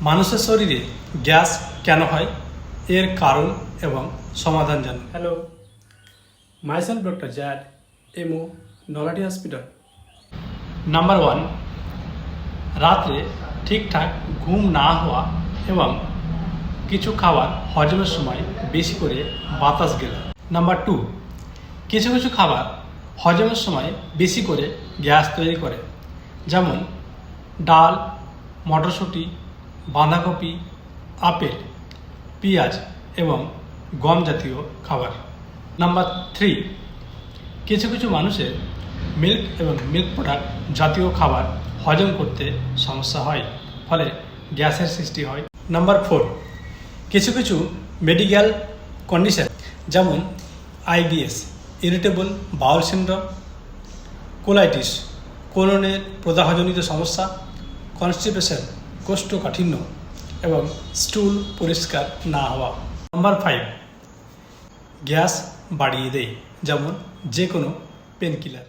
মানুষের শরীরে গ্যাস কেন হয়? এর কারণ এবং সমাধান জানুন। Hello myself doctor Z MO Nalhati hospital. Number one রাত্রে ঠিকঠাক ঘুম না হওয়া এবং কিছু খাবার হজমের সময় বেশি করে বাতাস গেলা। নাম্বার টু কিছু কিছু খাবার হজমের সময় বেশি করে গ্যাস তৈরি করে। যেমন ডাল মটরশুঁটি বাঁধাকপি, আপেল, পেঁয়াজ এবং গম জাতীয় খাবার। নাম্বার থ্রি, কিছু কিছু মানুষের মিল্ক এবং মিল্ক প্রোডাক্ট জাতীয় খাবার হজম করতে সমস্যা হয়, ফলে গ্যাসের সৃষ্টি হয়। নাম্বার ফোর, কিছু কিছু মেডিকেল কন্ডিশন, যেমন IBS, irritable bowel syndrome, colitis, কোলনের প্রদাহজনিত সমস্যা, কনস্টিপেশন কোষ্ঠকাঠিন্য এবং স্টুল পরিষ্কার না হওয়া। নাম্বার ফাইভ গ্যাস বাড়িয়ে দেয় যেমন যে কোনো পেনকিলার